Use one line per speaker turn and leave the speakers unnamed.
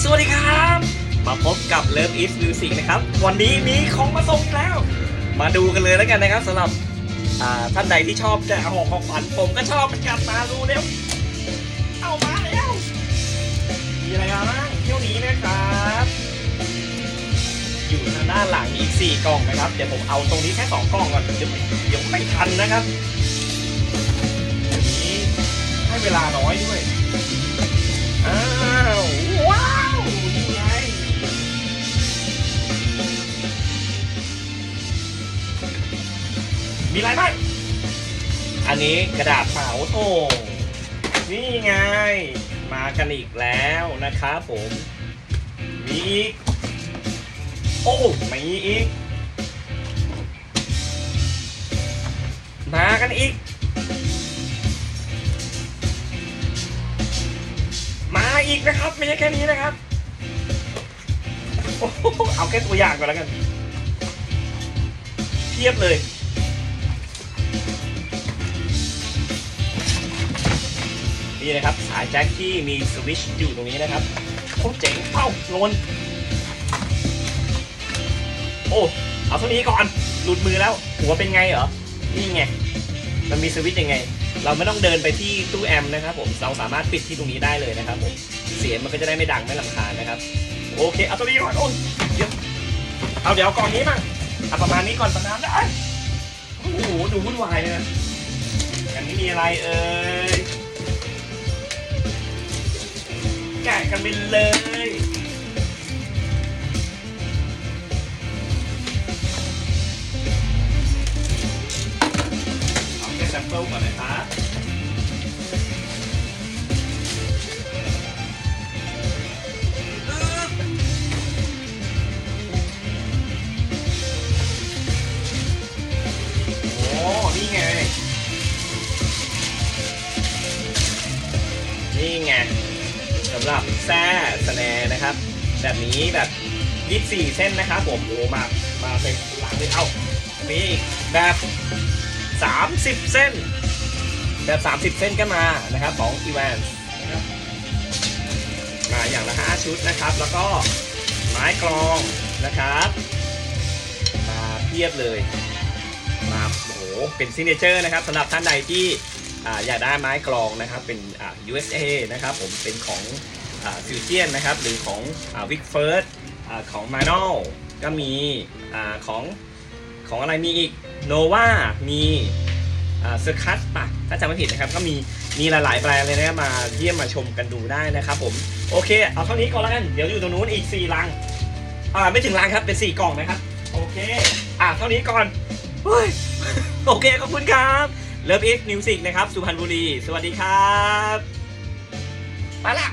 สวัสดีครับ มาพบกับ Love is Music นะครับ วันนี้มีของมาส่งแล้ว มาดูกันเลยแล้วกันนะครับสำหรับท่านใดที่ชอบจะเอาของของขวัญผมก็ชอบเหมือนกันมาดูเร็วเอามาแล้วมีอะไรบ้างเที่ยวนี้นะครับ อยู่ทางด้านหลังอีก 4 กล่องนะครับ เดี๋ยวผมเอาตรงนี้แค่ 2 กล่องก่อนเดี๋ยวไม่เดี๋ยวไม่ทันนะครับนนี้ให้เวลาน้อยด้วย มีอะไรบ้างอันนี้กระดาษเป๋าโอ่งนี่ไง มากันอีกแล้วนะครับผม มีอีก โอ้มีอีก มากันอีก มาอีกนะครับ ไม่ใช่แค่นี้นะครับโอ้โหเอาแค่ตัวอย่างก่อนแล้วกัน เทียบเลย นี่นะครับสายแจ็คที่มีสวิตช์อยู่ตรงนี้นะครับโคตรเจ๋งเอ้าโลนโอ้เอาเท่านี้ก่อนหลุดมือแล้วหัวเป็นไงเหรอนี่ไงมันมีสวิตช์ยังไง เราไม่ต้องเดินไปที่ตู้แอมนะครับผมเราสามารถปิดที่ตรงนี้ได้เลยนะครับผมเสียงมันก็จะได้ไม่ดังไม่ลำคาญนะครับ โอเคเอาตัวนี้ก่อนโอ้ยเดี๋ยวเอาเดี๋ยวกล่องนี้มาเอาประมาณนี้ก่อนประมาณได้โอ้โหดูวุ่นวายเลยนะอันนี้มีอะไรเอ่ย กันไปเลยเอาแค่แซมเปิลก่อนนะครับำหรับแซ่สแนนะครับ แบบนี้แบบ24 เส้นนะครับผมโอ้มามาเป็นหลังเลยเอ้ามีแบบ 30 เส้น แบบ 30 เส้นก็มานะครับของ e v a n s นะครับมาอย่างละ5ชุดนะครับ แล้วก็ไม้กรองนะครับ มาเพียบเลยมาโอ้โหเป็นซิเนเจอร์นะครับสำหรับท่านใดที่ อ่าอยากได้ไม้กรองนะครับเป็นอ่า USA นะครับผมเป็นของฟิวเจียนนะครับหรือของวิกเฟิร์สของมานอลก็มีอของของอะไรมีอีกโนวามีเซอร์คัสปะถ้าจำไม่ผิดนะครับก็มีมีหลายๆแบรนด์เลยนะมาเยี่ยมมาชมกันดูได้นะครับผมโอเค เอาเท่านี้ก่อนแล้วกัน เดี๋ยวอยู่ตรงนู้นอีก 4 ลังอ่าไม่ถึงลังครับเป็น 4 กล่องนะครับ โอเค อ่าเท่านี้ก่อนโอเค ขอบคุณครับ เลิฟอีกมิวสิกนะครับ สุพรรณบุรี สวัสดีครับ ไปละ